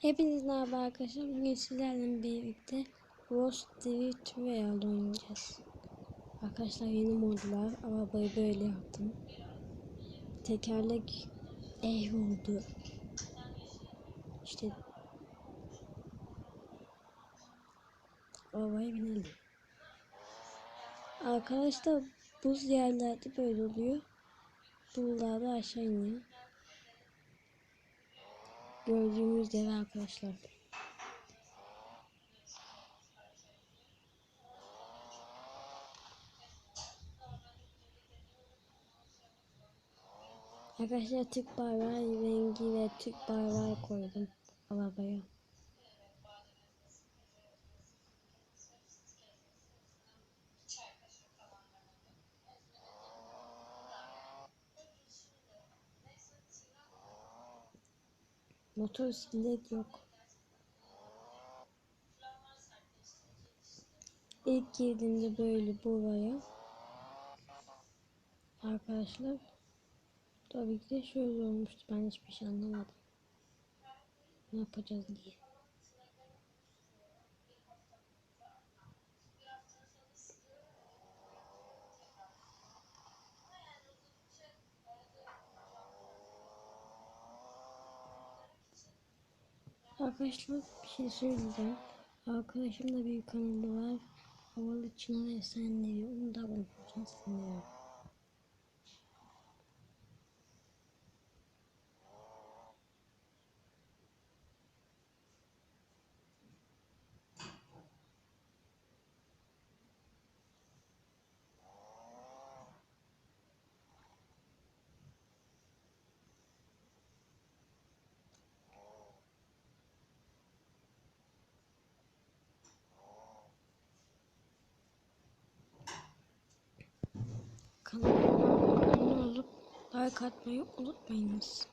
Hepiniz merhaba arkadaşlar. Bugün sizlerle birlikte Rose Street Royal oynayacağız. Arkadaşlar yeni modlar. Arabayı böyle yaptım. Tekerlek ev oldu. İşte arabaya binelim. Arkadaşlar buz yerlerde böyle oluyor. Buralarda aşağı iniyor. Gördüğümüz yer arkadaşlar. Arkadaşlar Türk bayrağı rengi ve Türk bayrağı koydum arabaya. Motor silet yok. İlk girdiğimde böyle buraya arkadaşlar tabii ki de şöyle olmuştu. Ben hiçbir şey anlamadım. Ne yapacağız diye. Arkadaşlar bir şey söyleyeceğim. Arkadaşımda bir kanalı var. Havalı Çınar Esenleri. Onu da abone olacağım Kanalıma abone olup like atmayı unutmayınız.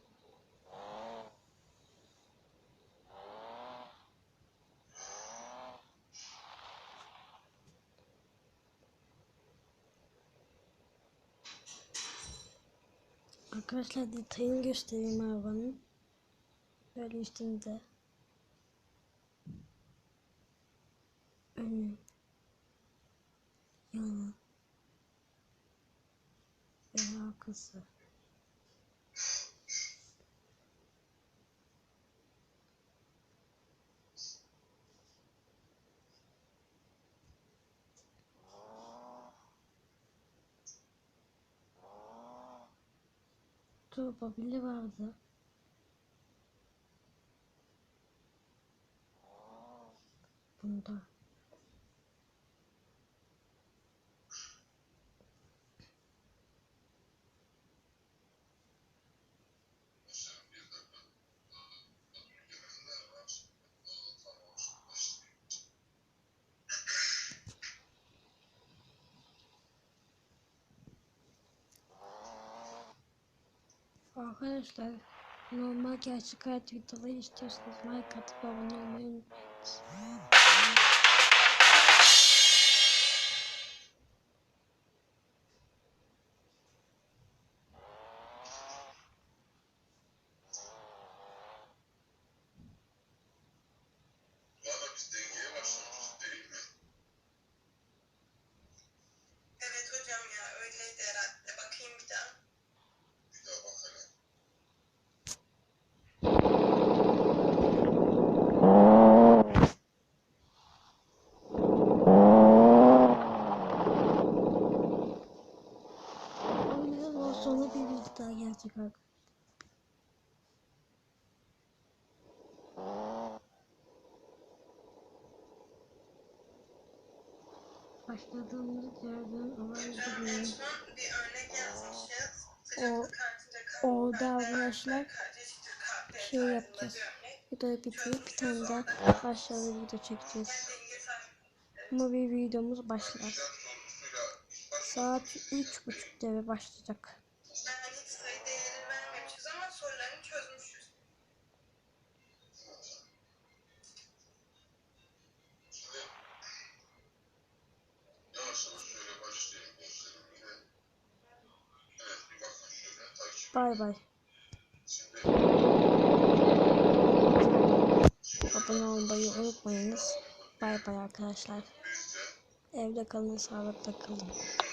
Arkadaşlar detayını göstereyim arabanın. Böyle üstünde. Önü. Ve arkası. Turbo bile vardı. Bunda. Arkadaşlar normal gerçek hayat videoları istiyorsanız like atıp abone olmayı unutmayınız. Sonra bir video daha gelecek arkadaşlar. Başladığımız yerden olay Hocam en gibi. son bir örnek yazmışız. O- orada kalpler arkadaşlar şey yapacağız. Videoyu bitirip bir tane daha aşağıda video çekeceğiz. Ama bir videomuz başlar. Saat üç buçukta ve başlayacak. Yani hiç sayı değeri vermemişiz ama sorularını çözmüşüz. Bay bay. Abone olmayı unutmayınız. Bay bay arkadaşlar. Evde kalın, sağlıkla kalın.